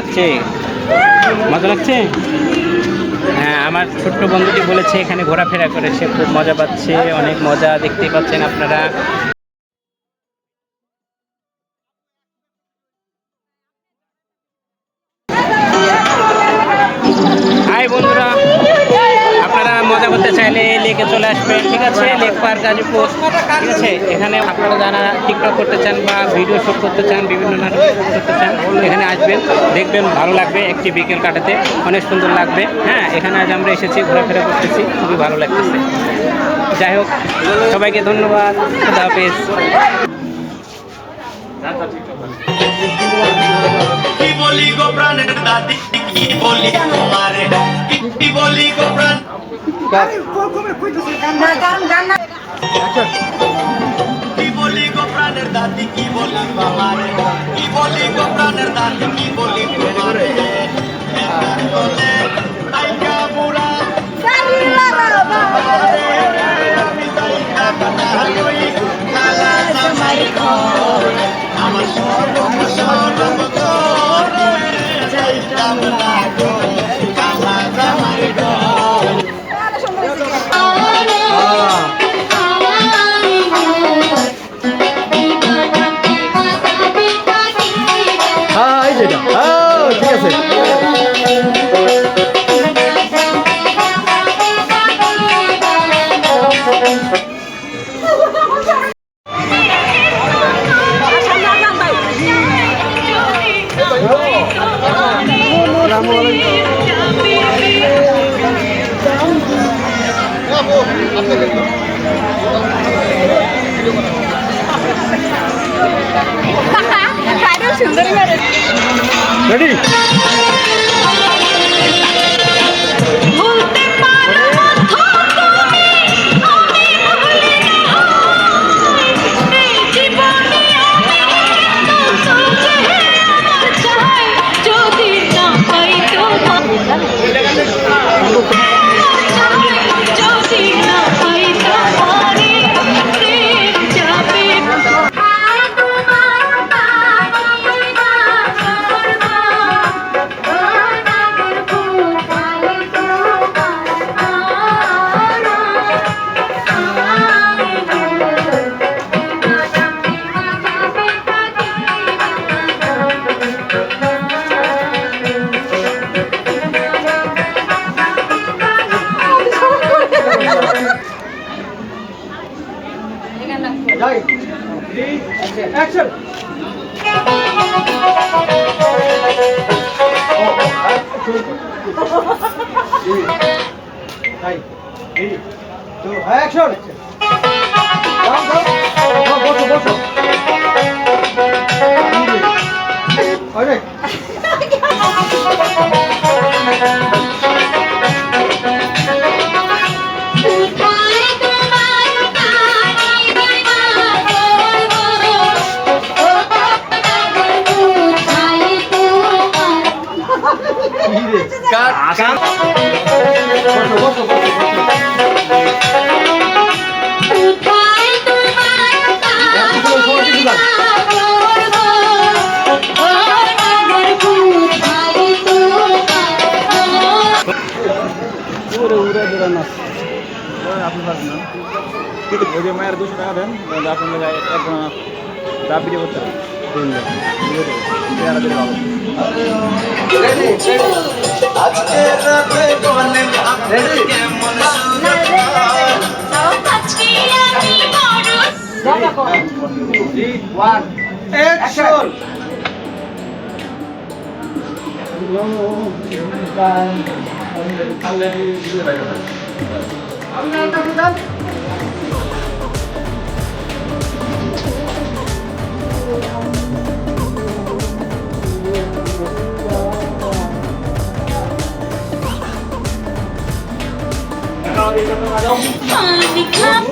লাগছে? মজা লাগছে? হ্যাঁ আমার ছোট্ট বন্ধুটি বলেছে, এখানে ঘোরাফেরা করে, সে খুব মজা পাচ্ছে, অনেক মজা দেখতে পাচ্ছেন আপনারা। হাই বন্ধুরা আসবেন ঠিক আছে? লেক পার্ক, গাজীপুর, ঠিক আছে? এখানে আপনারা যারা টিকটক করতে চান বা ভিডিও শ্যুট করতে চান, বিভিন্ন নাটক করতে চান, এখানে আসবেন, দেখবেন ভালো লাগবে একটি বিকেল কাটাতে, অনেক সুন্দর লাগবে। হ্যাঁ এখানে আজ আমরা এসেছি, ঘোরাফেরা করতেছি, খুবই ভালো লাগতেছে। যাই হোক, সবাইকে ধন্যবাদ, খুদা হাফেজ। বলি গো দাদি, কি বলি কি বলি গো প্রাণ কি বলি গো প্রাণের দাদি কি বলি তোমারে? কি বলি গো প্রাণের দাদি কি বলি তোমারে? একার Ready? থ্রি ওই যে মায়ের দুশো টাকা দেন আপনার এক যা ভিডিও করতে হবে আজকে রাতে বলেন আপনি কেমন আজকে আমি বড় Panic up!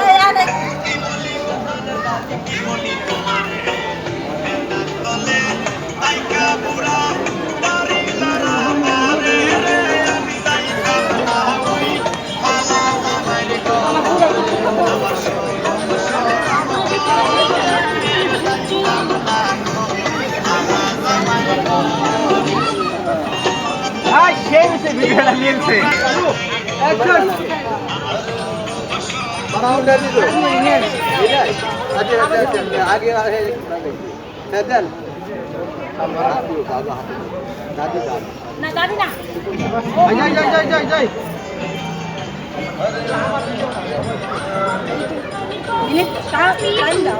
Ay, anak! ভিডিওটা নিয়েছে না দাদি না মিনিট টাইম দাও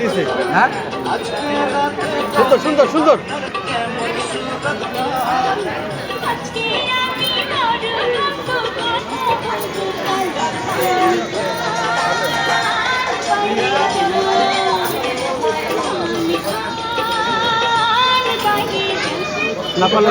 দিছে। হ্যাঁ? সুন্দর সুন্দর সুন্দর। না পারলে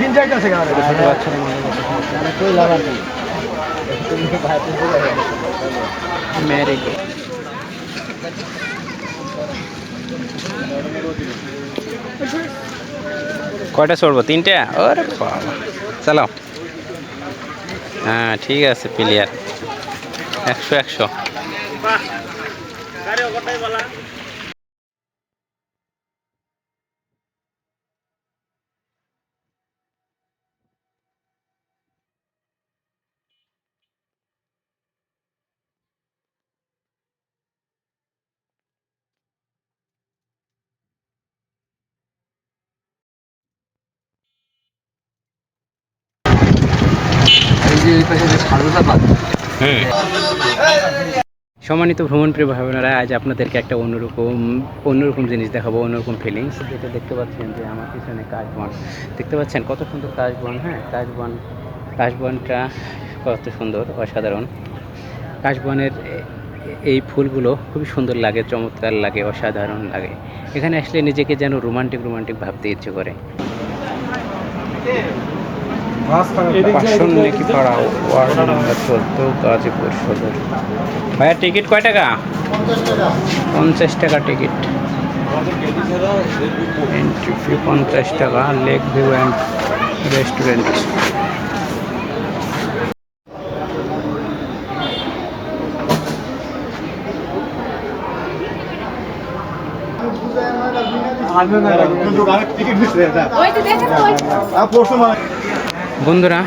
দিন যাইতেছে কয়টা চড়বো? তিনটে? ওরে চালাও হ্যাঁ ঠিক আছে প্লেয়ার একশো একশো। হুম সম্মানিত ভ্রমণপ্রিয় ভাই বোনেরা আজ আপনাদেরকে একটা অন্যরকম অন্যরকম জিনিস দেখাবো, অন্যরকম ফিলিংস যেটা দেখতে পাচ্ছেন যে আমার পিছনে কাশবন। দেখতে পাচ্ছেন কত সুন্দর কাশবন হ্যাঁ? কাশবন, কাশবনটা কত সুন্দর, অসাধারণ। কাশবনের এই ফুলগুলো খুবই সুন্দর লাগে, চমৎকার লাগে, অসাধারণ লাগে। এখানে আসলে নিজেকে যেন রোমান্টিক রোমান্টিক ভাবতে ইচ্ছে করে। পার্শ্বনিকি পাড়া ওয়ার্ড নম্বর চোদ্দ গাজীপুর সদর ভাইয়া টিকিট কয় টাকা? পঞ্চাশ টাকা টিকিট। এন্ট্রি ফি পঞ্চাশ টাকা লেক ভিউ অ্যান্ড রেস্টুরেন্ট। ওই তো দেখেন তো ওই বন্ধুরা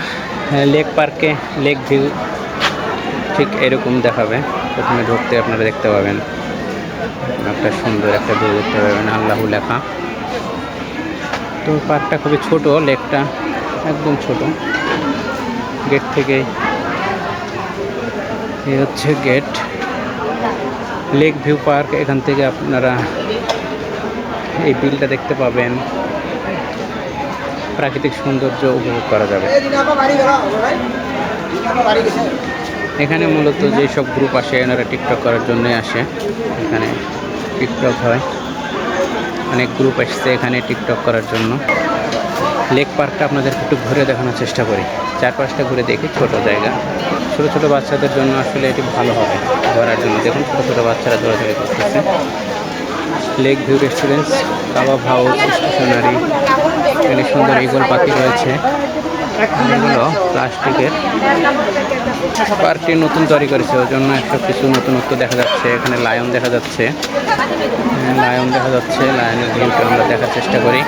লেক পার্কে লেক ভিউ ঠিক এরকম দেখাবে। প্রথমে ঢুকতে আপনারা দেখতে পাবেন। একটা সুন্দর একটা ভিউ দেখতে পাবেন, আল্লাহু লেখা। তো পার্কটা খুবই ছোট, লেকটা একদম ছোট। গেট থেকে এই হচ্ছে গেট। লেক ভিউ পার্ক, এখান থেকে আপনারা এই বিলটা দেখতে পাবেন। প্রাকৃতিক সৌন্দর্য উপভোগ করা যাবে। এখানে মূলত যেসব গ্রুপ আসে, এনারা টিকটক করার জন্যই আসে। এখানে টিকটক হয়। অনেক গ্রুপ আসছে এখানে টিকটক করার জন্য। লেক পার্কটা আপনাদেরকে একটু ঘুরে দেখানোর চেষ্টা করি। চারপাশটা ঘুরে দেখি, ছোট জায়গা। ছোট ছোট বাচ্চাদের জন্য আসলে এটি ভালো হবে ঘোরার জন্য। দেখুন, ছোট ছোট বাচ্চারা দৌড়াদৌড়ি করতেছে। Lake view restaurants kabab house stationery এখানে সুন্দর ইগল পাখি রয়েছে। প্লাস্টিকের। পার্কটি নতুন তৈরি করেছে, ওই জন্য একটা কিছু নতুনত্ব দেখা যাচ্ছে। এখানে লায়ন দেখা যাচ্ছে। লায়ন দেখা যাচ্ছে। লায়নের ভিউটা আমরা দেখার চেষ্টা করি।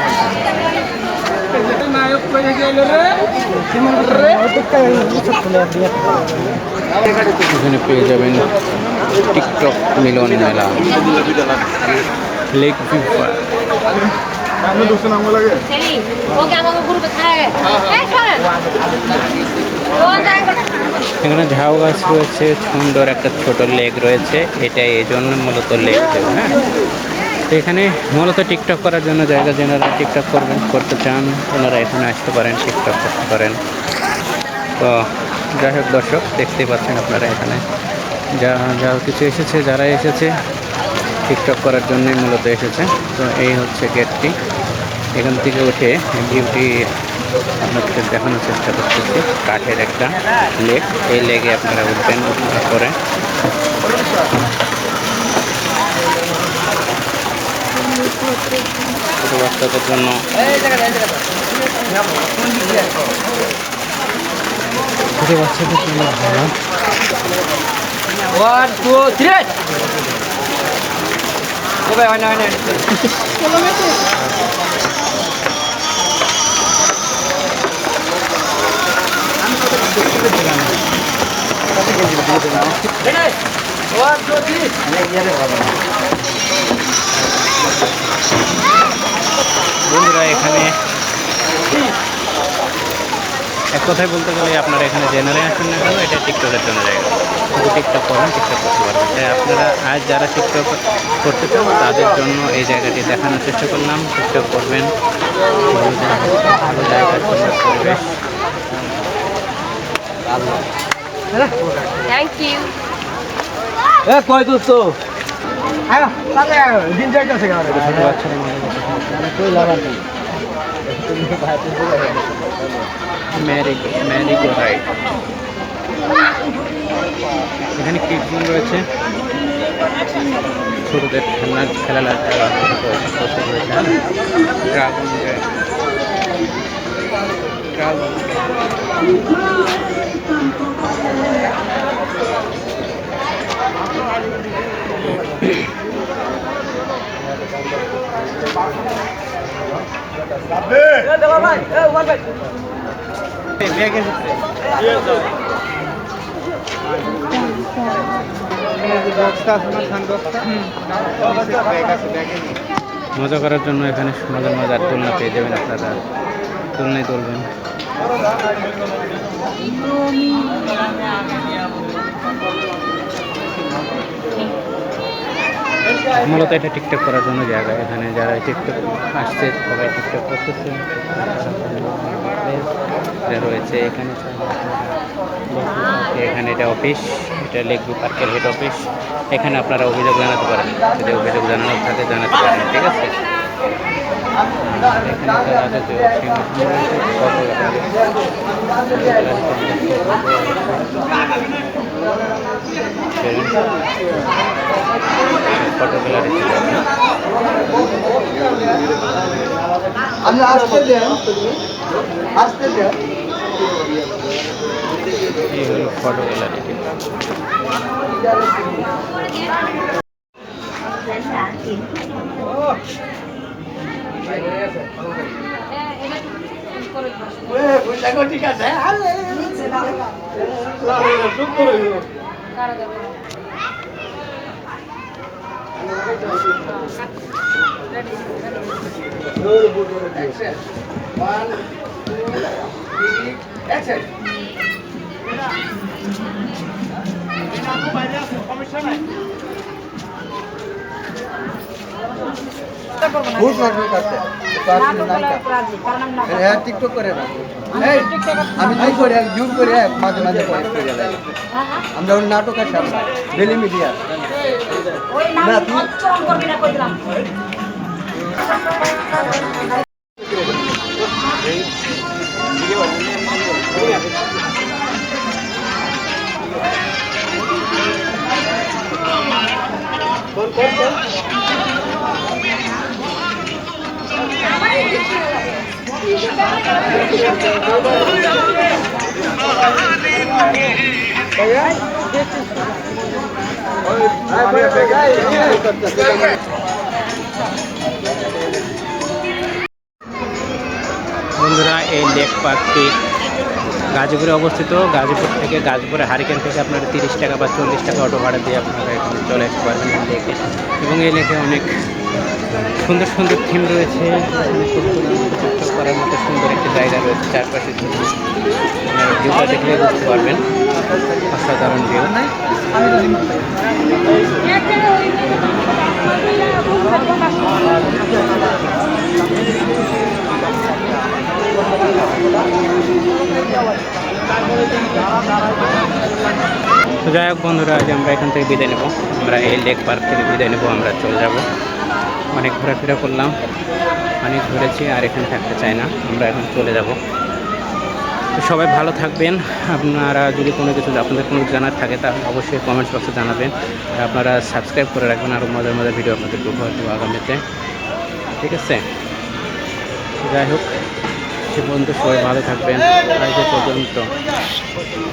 এখানে পেয়ে যাবেন টিকটক মিলন মেলা। Lake view park Selim okay আমাকে গ্রুপে খায়। এই শোনেন ও জায়গা এখানে ঝাউ গাছ রয়েছে সুন্দর একটা ছোট লেক রয়েছে এটা এই জন্য মূলত লেক দেবে হ্যাঁ। তো এখানে মূলত টিকটক করার জন্য জায়গা যেনারা টিকটক করবেন করতে চান ওনারা এখানে আসতে পারেন টিকটক করতে পারেন। তো যাই হোক দর্শক দেখতেই পাচ্ছেন আপনারা এখানে। যা যা কিছু এসেছে যারা এসেছে টিকটক করার জন্যই মূলত এসেছে। তো এই হচ্ছে গেটটি এখান থেকে উঠে ভিউটি আপনাদেরকে দেখানোর চেষ্টা করতেছি। কাঠের একটা লেক। এই লেগে আপনারা উঠবেন উঠার পরে ছোট বাচ্চাদের জন্য ছোট বাচ্চাদের জন্য ভালো ভাই হয় না হয় না। বন্ধুরা এখানে এক কথায় বলতে গেলে আপনারা এখানে জেনারে আসেন না কেন এটা টিকটকের জন্য জায়গা। শুধু টিকটক করেন টিকটক করতে পারবেন। তাই আপনারা আজ যারা টিকটক করতে চান তাদের জন্য এই জায়গাটি দেখানোর চেষ্টা করলাম। টিকটক করবেন ভালো জায়গা ভালো জায়গা সুন্দর পরিবেশ থ্যাংক ইউ এ কই দোস্ত যাইতেছে কেন ছোট বাচ্চারা মজা করতে ম্যারিগো ম্যারিগো রাইড এখানে কিডজোন রয়েছে। ছোটদের খেলনা রয়েছে ড্রাগন মজা করার জন্য এখানে মজার মজার তুলনা পেয়ে যাবেন আপনারা। তুলনায় তুলবেন। মূলত এটা টিকটক করার জন্য জায়গা। এখানে যারা টিকটক আসছে, সবাই টিকটক করতেছে। রয়েছে, এখানে এখানে এটা অফিস এটা লেকভি পার্কের হেড অফিস এখানে আপনারা অভিযোগ জানাতে পারেন। যদি অভিযোগ জানানোর থাকে, জানাতে পারেন, ঠিক আছে? আর এখানে একটা রাজকীয় সিংহাসন রয়েছে, কত ফটো গ্যালারি আপনি আসতে দেন আসতে দেন এই হলো ফটো গ্যালারিটি ঠিক আছে বহুত মারবে কাছে হ্যাঁ টিকটক করে না। আমি তাই করি জুম করে মাঝে মাঝে করে যাই। আমরা ওই নাটক আছে আমরা ডেলি মিডিয়া না, তুই- বন্ধুরা এই লেক পার্কটি গাজীপুরে অবস্থিত, গাজীপুর থেকে গাজীপুরে হারিকেন থেকে আপনারা তিরিশ টাকা বা চল্লিশ টাকা অটো ভাড়া দিয়ে আপনারা এখানে চলে আসতে পারবেন লেকে। এবং এই লেকে অনেক সুন্দর সুন্দর থিম রয়েছে করার মতো সুন্দর একটি জায়গা রয়েছে চারপাশে ভিউটা দেখলে বুঝতে পারবেন। অসাধারণ ভিউ তো যাই হোক বন্ধুরা, আজ আমরা এখান থেকে বিদায় নেব। আমরা এই লেক পার্ক থেকে বিদায় নেব, আমরা চলে যাব। অনেক ঘোরাফেরা করলাম, অনেক ঘুরেছি, আর এখানে থাকতে চাই না, আমরা এখন চলে যাব। তো সবাই ভালো থাকবেন। আপনারা যদি কোনো কিছু, আপনাদের কোনো জানার থাকে, তাহলে অবশ্যই কমেন্টস বক্সে জানাবেন। আর আপনারা সাবস্ক্রাইব করে রাখবেন, আরও মজার মজার ভিডিও আপনাদের উপহার দেবো আগামীতে। ঠিক আছে? যাই হোক। সে পর্যন্ত সবাই ভালো থাকবেন। আজকে পর্যন্ত।